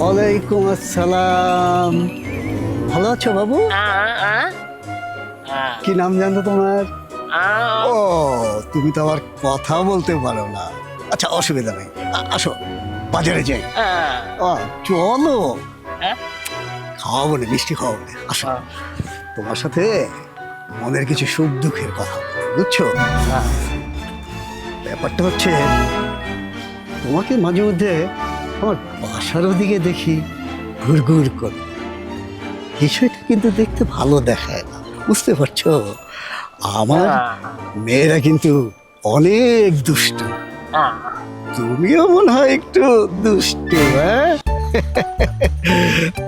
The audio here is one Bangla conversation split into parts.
ওয়ালাইকুম আসসালাম। ভালো আছো বাবু? কি নাম জানো তোমার? ও তুমি তো আবার কথা বলতে পারো না। আচ্ছা অসুবিধা নেই। আসো বাজারে যাই। ও, চলো? খাওয়াবো না মিষ্টি খাওয়াবো না আসো। তোমার সাথে মনের কিছু সুখ দুঃখের কথা বুঝছ? ব্যাপারটা হচ্ছে তোমাকে মাঝে মধ্যে আমার বাসার ওদিকে দেখি ঘুরঘুর করে। বিষয়টা কিন্তু দেখতে ভালো দেখায় না বুঝতে পারছ? আমার মেয়েরা কিন্তু অনেক দুষ্ট। তুমিও মনে হয় একটু দুষ্ট হ্যাঁ?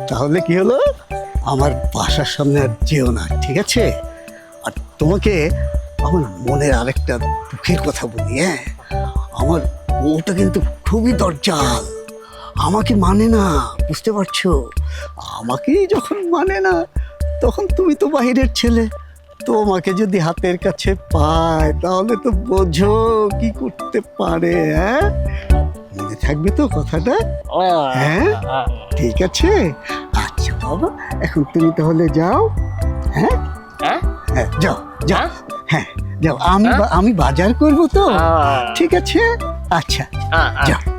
তাহলে কি হলো? আমার বাসার সামনে আর যেও না ঠিক আছে? আর তোমাকে আমার মনের আরেকটা দুঃখের কথা বলি হ্যাঁ? আমার বউটা কিন্তু খুবই দরজাল। আমাকে মানে না বুঝতে পারছ? আমাকেই যখন মানে না তখন তুমি তো বাইরের ছেলে। তোমাকে যদি হাতের কাছে পায় তাহলে তো বোঝো কি করতে পারে হ্যাঁ? মনে থাকবে তো কথাটা? হ্যাঁ? ঠিক আছে। আচ্ছা বাবা এখন তুমি তাহলে যাও হ্যাঁ? হ্যাঁ? হ্যাঁ যাও যাও। হ্যাঁ? হ্যাঁ যাও। আমি আমি বাজার করব তো? হ্যাঁ? ঠিক আছে? আচ্ছা। যাও।